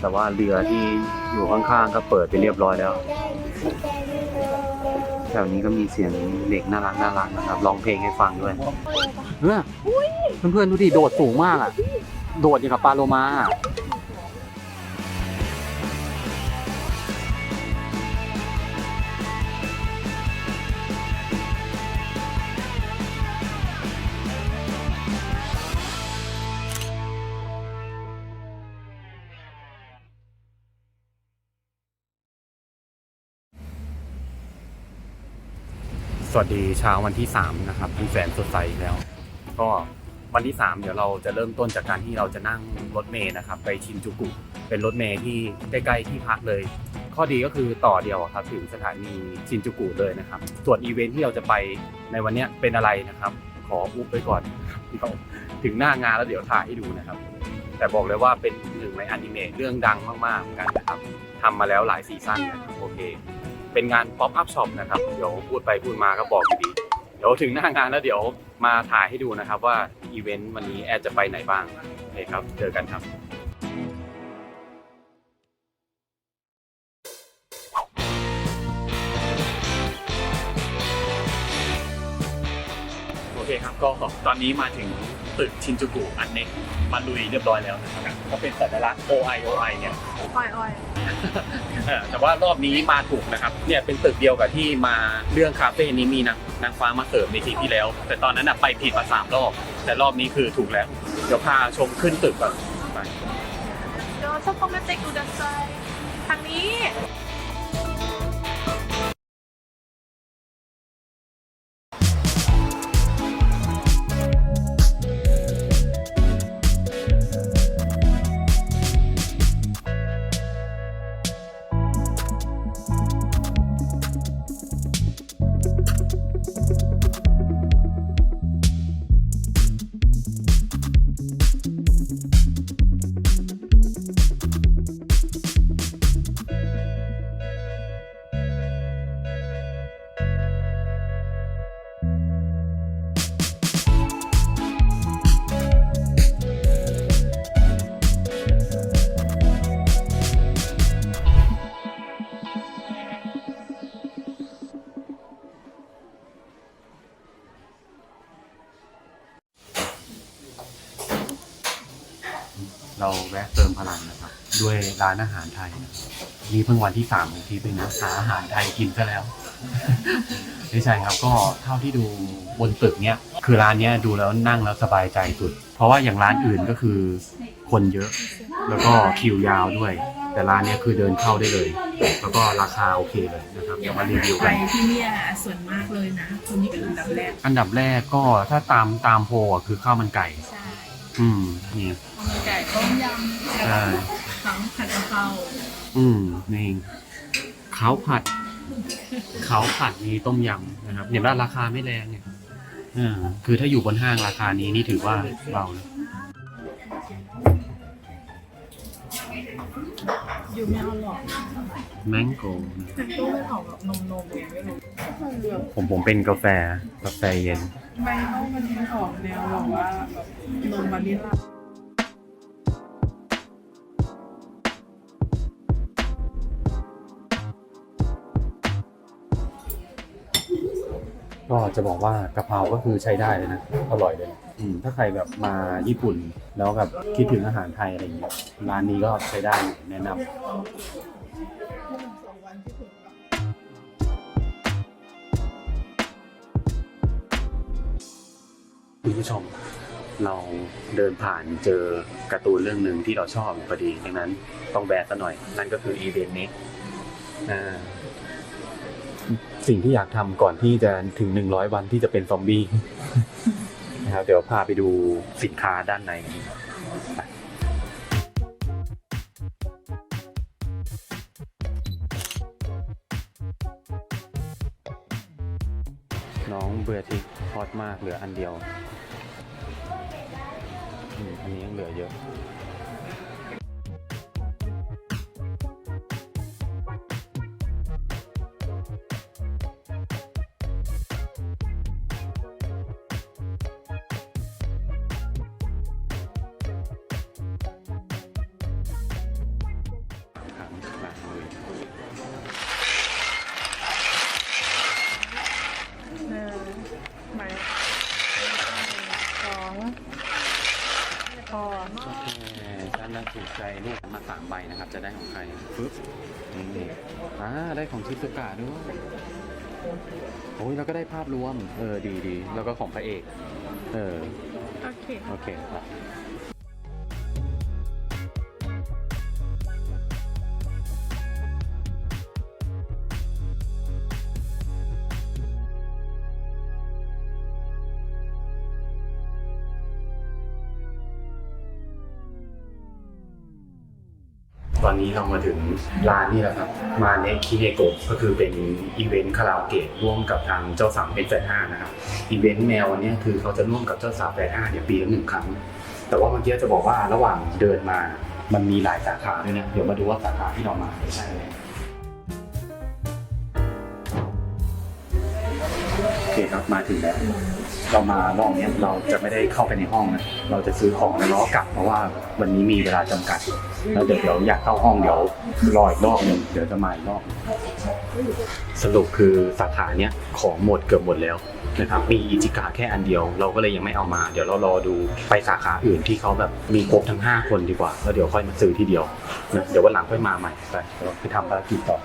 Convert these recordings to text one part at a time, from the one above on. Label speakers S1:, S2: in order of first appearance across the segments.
S1: แต่ว่าเรือที่อยู่ข้างๆก็เปิดไปเรียบร้อยแล้ว แถวนี้ก็มีเสียงเด็กน่ารักน่ารักนะครับร้องเพลงให้ฟังด้วยเพื่อนเพื่อนดูดิโดดสูงมากอะ โดดอย่างกับปลาโลมา วัสดีเช้าวันที่3นะครับที่แสนสดใสอีกแล้ว ก็วันที่ 3 เดี๋ยวเราจะเริ่มต้นจากการที่เราจะนั่งรถเมย์นะครับ ไปชินจูกุ เป็นรถเมย์ที่ใกล้ๆที่พักเลย ข้อดีก็คือต่อเดียวครับถึงสถานีชินจูกุเลยนะครับ ส่วนอีเวนท์ที่เราจะไปในวันนี้เป็นอะไรนะครับ ขออุบไปก่อนเดี๋ยวถึงหน้างานแล้วเดี๋ยวถ่ายให้ดูนะครับ แต่บอกเลยว่าเป็นหนึ่งในอนิเมะเรื่องดังมากๆเหมือนกันนะครับทำมาแล้วหลายซีซั่นนะครับโอเค เป็นงานป๊อปอัพช็อปนะครับ เดี๋ยวพูดไปพูดมาก็บอกอยู่ดี เดี๋ยวถึงหน้างานแล้วเดี๋ยวมาถ่ายให้ดูนะครับว่าอีเวนต์วันนี้แอดจะไปไหนบ้างโอเคครับ เจอกันครับ คครับก็ตอนนี้มาถึงตึกชินจูกุอันเน็กมาลุยเรียบร้อยแล้วนะครับก็เป็นสัญลักษณ์ OI OI เนี่ย
S2: อ้อยอ้อย
S1: เออแต่ว่ารอบนี้มาถูกนะครับเนี่ยเป็นตึกเดียวกับที่มาเรื่องคาเฟ่นี้มีนางนางฟ้ามาเสริมในทีที่แล้ว แต่ตอนนั้นน่ะไปผิดมาสามรอบ แต่รอบนี้คือถูกแล้ว เดี๋ยวพาชมขึ้นตึกก่อนไป
S2: เดี๋ยวชอบต้องมาเจ็กดูดันไซทางนี้
S1: ร้านอาหารไทยนะครับนี่เพิ่งวันที่สามของทริปเองนะหาอาหารไทยกินซะแล้ว ไม่ใช่ครับก็เท่าที่ดูบนตึกเนี้ยคือร้านเนี้ยดูแล้วนั่งแล้วสบายใจสุด เพราะว่าอย่างร้านอื่นก็คือคนเยอะ แล้วก็คิวยาวด้วย แต่ร้านเนี้ยคือเดินเข้าได้เลย แล้วก็ราคาโอเคเลยนะครับเดี๋ยวมารีวิว
S2: ไป
S1: กัน
S2: ที่เนี่ยส่วนมากเลยนะ คนนี้เป็นอันดับแรก
S1: อันดับแรกก็ถ้าตามตามโพลอะคือข้าวมันไก่
S2: ใช่
S1: อืมนี่
S2: ข้าวมันไก่ต้มยำ
S1: ใช่
S2: ทั้งผัดกะ เพรา
S1: อืมนี่เขาผัดเขาผัดมีต้มยำนะครับเห็นว่าราคาไม่แรงเนี่ยอ่าคือถ้าอยู่บนห้างราคานี้นี่ถือว่าเบานะ
S2: อยู่ไม่เอาหรอก
S1: แมงโก้
S2: แต่ตู้ไม่ออกแบบนมนมๆไม่รู้
S1: ผมผมเป็นกาแฟกาแฟเย็น
S2: ใบต้องมันออกแนวแบบว่าแบบนมวานิลลา
S1: ก็จะบอกว่ากะเพราก็คือใช้ได้เลยนะ อร่อยเลยอืมถ้าใครแบบมาญี่ปุ่นแล้วแบบคิดถึงอาหารไทยอะไรอย่างเงี้ยร้านนี้ก็ใช้ได้อยู่แนะนำคุณผู้ชม เราเดินผ่านเจอการ์ตูนเรื่องหนึ่งที่เราชอบพอดีดังนั้นต้องแบะซะหน่อย นั่นก็คืออีเวนต์นี้อ่า สิ่งที่อยากทำก่อนที่จะถึงหนึ่งร้อยวันที่จะเป็นซอมบี้นะครับเดี๋ยวพาไปดูสินค้าด้านในน้องเบื่อทิกฮอตมากเหลืออันเดียวอันนี้ยังเหลือเยอะ ใจลูกมาสามใบนะครับ จะได้ของใครปึ๊บนี่อ่าได้ของชิซุกะด้วยโอ้ยแล้วก็ได้ภาพรวม เออดีดีแล้วก็ของพระเอก เออ
S2: โอเค
S1: โอเคครับ เรามาถึงร้านนี่แล้วครับ มาเนคิเนโกก็คือเป็นอีเวนต์คาราโอเกะร่วมกับทางเจ้าสาวเป็นแฟนห้านะครับ อีเวนต์แนววันนี้คือเขาจะร่วมกับเจ้าสาวแฟนห้าเนี่ยปีละหนึ่งครั้ง แต่ว่าเมื่อกี้จะบอกว่าระหว่างเดินมา มันมีหลายสาขาด้วยนะ เดี๋ยวมาดูว่าสาขาที่เรามาใช่ไหม เคครับมาถึงแล้ว เรามารอบเนี้ยเราจะไม่ได้เข้าไปในห้องนะเราจะซื้อของแล้วเราก็กลับเพราะว่าวันนี้มีเวลาจำกัด แล้วเดี๋ยวเดี๋ยวอยากเข้าห้องเดี๋ยวรออีกรอบหนึ่งเดี๋ยวจะมาอีกรอบสรุปคือสาขาเนี้ยของหมดเกือบหมดแล้วนะครับมีอิจิกะแค่อันเดียว เราก็เลยยังไม่เอามา เดี๋ยวเรารอดูไปสาขาอื่นที่เขาแบบมีครบทั้ง 5 คนดีกว่า แล้วเดี๋ยวค่อยมาซื้อทีเดียวนะเดี๋ยววันหลังค่อยมาใหม่ไปเดี๋ยวไปทำภารกิจต่อ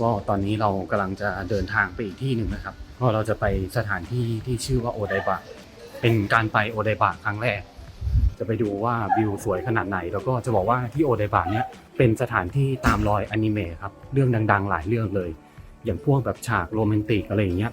S1: ก็ตอนนี้เรากำลังจะเดินทางไปอีกที่หนึ่งนะครับก็เราจะไปสถานที่ที่ชื่อว่าโอไดบะเป็นการไปโอไดบะครั้งแรก จะไปดูว่าวิวสวยขนาดไหน แล้วก็จะบอกว่าที่โอไดบะเนี่ยเป็นสถานที่ตามรอยอนิเมะครับเรื่องดัง ๆ หลายเรื่องเลย อย่างพวกแบบฉากโรแมนติกอะไรอย่างเงี้ย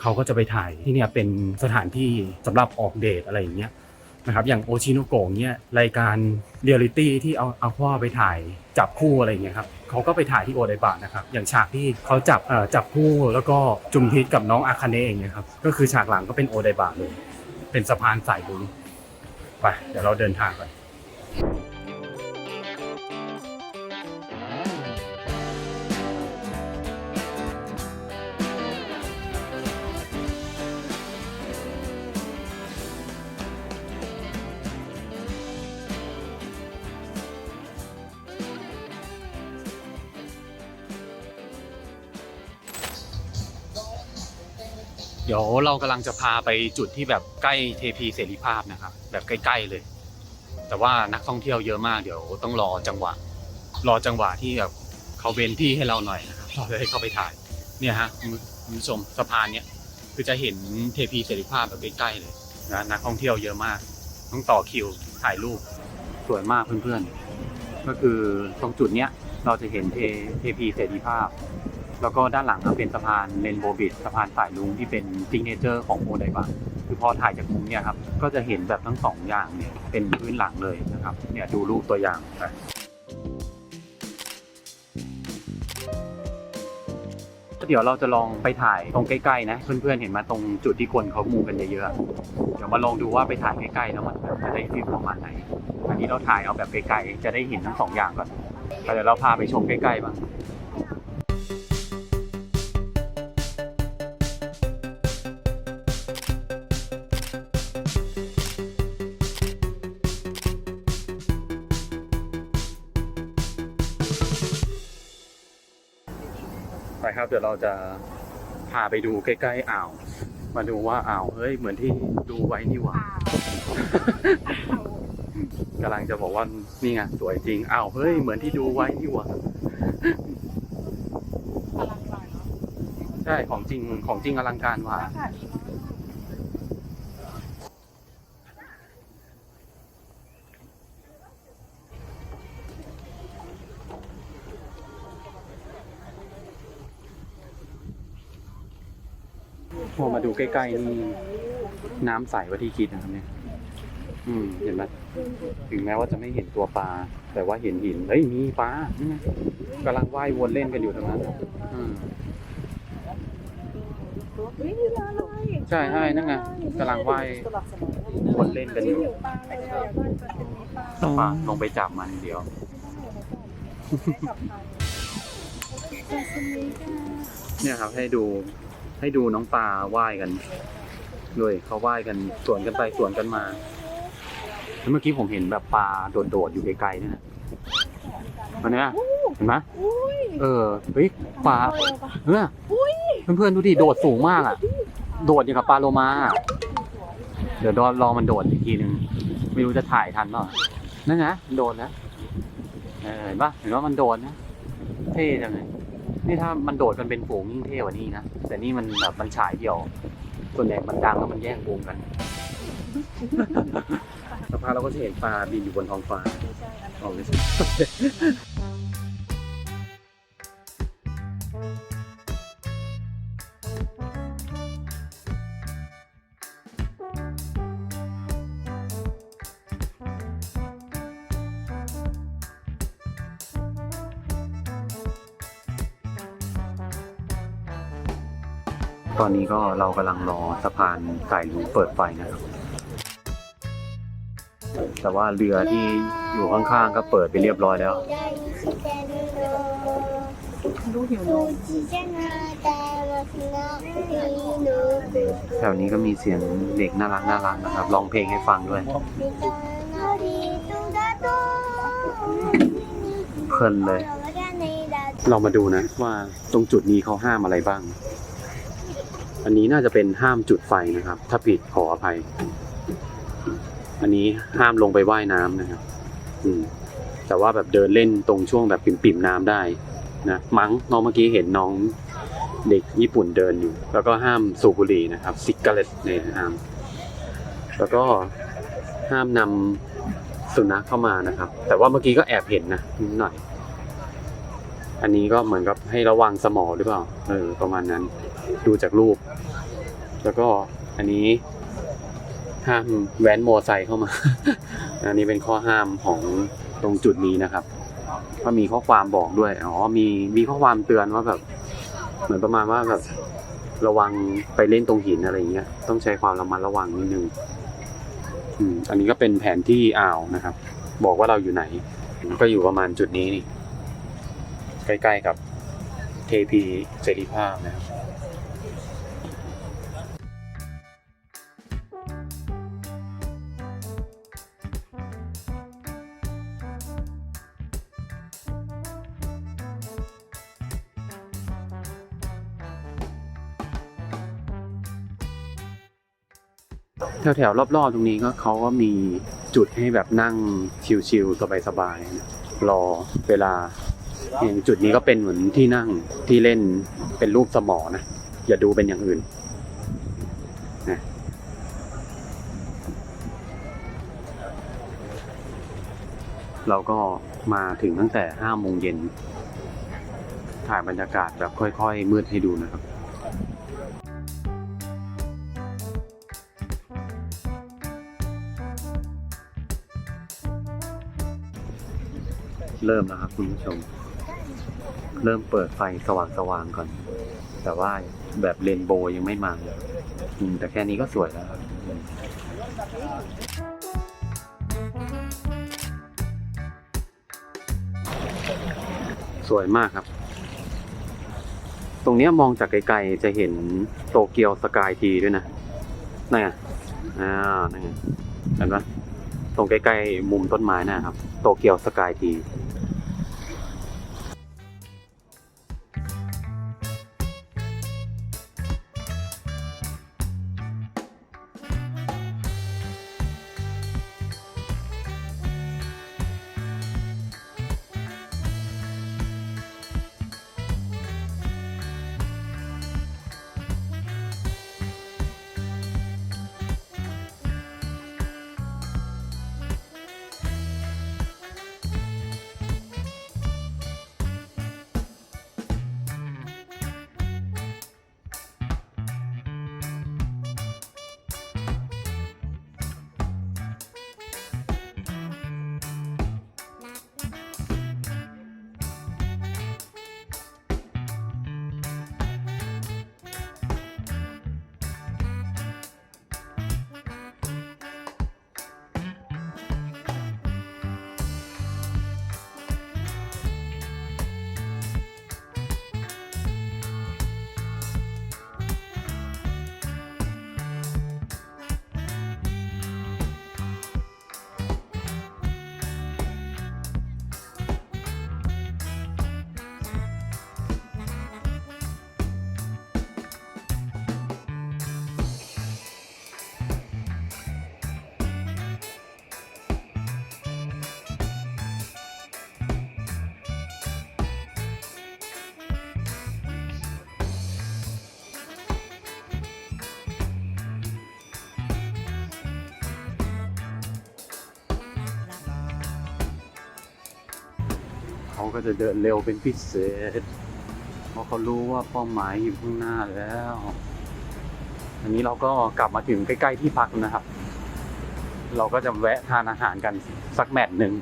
S1: เขาก็จะไปถ่ายที่เนี่ยเป็นสถานที่สำหรับออกเดทอะไรอย่างเงี้ยนะครับอย่างโอชิโนโกะเนี่ยรายการเรียลิตี้ที่เอาเอาพ่อไปถ่ายจับคู่อะไรอย่างเงี้ยครับ เขาก็ไปถ่ายที่โอไดบะนะครับอย่างฉากที่เขาจับเอ่อจับคู่แล้วก็จุมพิษกับน้องอาคาเนะองเงี้ยครับก็คือฉากหลังก็เป็นโอไดบะเลย เป็นสะพานสายบุญไปเดี๋ยวเราเดินทางกัน ดี๋ยวเรากำลังจะพาไปจุดที่แบบใกล้เทพีเสรีภาพนะครับ แบบใกล้ๆเลย แต่ว่านักท่องเที่ยวเยอะมากเดี๋ยวต้องรอจังหวะ รอจังหวะที่แบบเขาเว้นที่ให้เราหน่อยนะครับเราจะได้เข้าไปถ่าย เนี่ยฮะคุณผู้ชมสะพานเนี้ยคือจะเห็นเทพีเสรีภาพแบบใกล้ๆเลยนะนักท่องเที่ยวเยอะมาก ต้องต่อคิวถ่ายรูปสวยมากเพื่อนๆ ก็คือตรงจุดเนี้ยเราจะเห็นเทเทพีเสรีภาพ แล้วก็ด้านหลังเป็นสะพานเลนโบบิดสะพานสายลุงที่เป็นซิงเนเจอร์ของโอไดบะคือพอถ่ายจากมุมเนี่ยครับก็จะเห็นแบบทั้งสองอย่างเนี่ยเป็นพื้นหลังเลยนะครับเนี่ยดูรูปตัวอย่างไปเดี๋ยวเราจะลองไปถ่ายตรงใกล้ๆนะเพื่อนๆเห็นมาตรงจุดที่คนเขามูกันเยอะๆเดี๋ยวมาลองดูว่าไปถ่ายใกล้ๆแล้วมันจะได้ฟิลประมาณไหนอันนี้เราถ่ายเอาแบบไกลๆจะได้เห็นทั้งสองอย่างก่อนเดี๋ยวเราพาไปชมใกล้ๆบ้าง ไปครับเดี๋ยวเราจะพาไปดูใกล้ๆอ่าว มาดูว่าอ่าวเฮ้ยเหมือนที่ดูไว้นี่หว่า กำลังจะบอกว่านี่ไงสวยจริงอ้าวเฮ้ยเหมือนที่ดูไว้นี่หว่า
S2: พลังงานเนาะ
S1: ใช่ของจริงของจริงอลังการว่ะ
S2: อากาศดี
S1: พอมาดูใกล้ๆนี่น้ำใสกว่าที่คิดนะครับเนี่ย อืม เห็นไหมถึงแม้ว่าจะไม่เห็นตัวปลา แต่ว่าเห็นหินเฮ้ยมีปลานี่ไงกำลังว่ายวนเล่นกันอยู่ตรงนั้นอืมใช่ใช่นั่นไงกำลังว่ายวนเล่นกันอยู่
S2: ปลาลยอะบ้านจะเป็นมีปล
S1: งไปจับมันเดียวเนี่ยครับให้ดู ให้ดูน้องปลาว่ายกันด้วยเขาว่ายกันสวนกันไปสวนกันมาแล้วเมื่อกี้ผมเห็นแบบปลาโดดๆอยู่ไกลๆนั่นนะอันเนี้ยเห็นไหมเออเฮ้ยปลา
S2: เอาเลย
S1: เอเพื่อนๆดูดิโดดสูงมากอะ โดดอย่างกับปลาโลมา เดี๋ยวรอรอมันโดดอีกทีหนึ่งไม่รู้จะถ่ายทันเปล่านั่นไงมันโดดแล้วเออเห็นปะเห็นว่ามันโดดนะเท่จังเลย นี่ถ้ามันโดดกันเป็นฝูงยิ่งเท่กว่านี้นะ แต่นี่มันแบบมันฉายเดี่ยว ส่วนใหญ่มันดังแล้วมันแย่งวงกันสักพักเราก็จะเห็นปลาบินอยู่บนท้องฟ้า
S2: ไม่ใช่อันนั้น
S1: อ๋อไม่ใช่ ตอนนี้ก็เรากำลังรอสะพานไก่ลุงเปิดไฟนะครับ แต่ว่าเรือที่อยู่ข้างๆก็เปิดไปเรียบร้อยแล้ว
S2: ดูหิวนม
S1: แถวนี้ก็มีเสียงเด็กน่ารักน่ารักนะครับร้องเพลงให้ฟังด้วย เพลินเลย เรามาดูนะว่าตรงจุดนี้เขาห้ามอะไรบ้าง อันนี้น่าจะเป็นห้ามจุดไฟนะครับ ถ้าผิดขออภัย อันนี้ห้ามลงไปว่ายน้ำนะครับ อืม แต่ว่าแบบเดินเล่นตรงช่วงแบบปิ่มๆน้ำได้นะมั้งน้องเมื่อกี้เห็นน้องเด็กญี่ปุ่นเดินอยู่ แล้วก็ห้ามสูบบุหรี่นะครับซิกเกเลตเนี่ยห้าม แล้วก็ห้ามนำสุนัขเข้ามานะครับ แต่ว่าเมื่อกี้ก็แอบเห็นนะนิดหน่อย อันนี้ก็เหมือนกับให้ระวังสมองหรือเปล่า เออ ประมาณนั้น ดูจากรูป แล้วก็อันนี้ห้ามแว้นมอไซค์เข้ามา อันนี้เป็นข้อห้ามของตรงจุดนี้นะครับ ก็มีข้อความบอกด้วย อ๋อ มีมีข้อความเตือนว่าแบบ เหมือนประมาณว่าแบบระวังไปเล่นตรงหินอะไรอย่างเงี้ย ต้องใช้ความระมัดระวังนิดนึงอันนี้ก็เป็นแผนที่อ่าวนะครับ บอกว่าเราอยู่ไหน ก็อยู่ประมาณจุดนี้นี่ ใกล้ๆกับเทพีเสรีภาพนะครับ แถวๆรอบๆตรงนี้ก็เขาก็มีจุดให้แบบนั่งชิลๆสบายๆนะรอเวลาอย่างจุดนี้ก็เป็นเหมือนที่นั่งที่เล่นเป็นรูปสมอนะ อย่าดูเป็นอย่างอื่นนะเราก็มาถึงตั้งแต่ห้าโมงเย็นถ่ายบรรยากาศแบบค่อยๆ มืดให้ดูนะครับ เริ่มแล้วครับคุณผู้ชม เริ่มเปิดไฟสว่างๆก่อน แต่ว่าแบบเรนโบว์ยังไม่มาแต่แค่นี้ก็สวยแล้วครับสวยมากครับ ตรงนี้มองจากไกลๆจะเห็นโตเกียวสกายทีด้วยนะนั่นไงอ่านั่นไงเห็นปะตรงใกล้ๆมุมต้นไม้นะครับ โตเกียวสกายที เขาก็จะเดินเร็วเป็นพิเศษ เพราะเขารู้ว่าเป้าหมายอยู่ข้างหน้าแล้ว อันนี้เราก็กลับมาถึงใกล้ ๆ ที่พักนะครับ เราก็จะแวะทานอาหารกันสักแมตช์หนึ่ง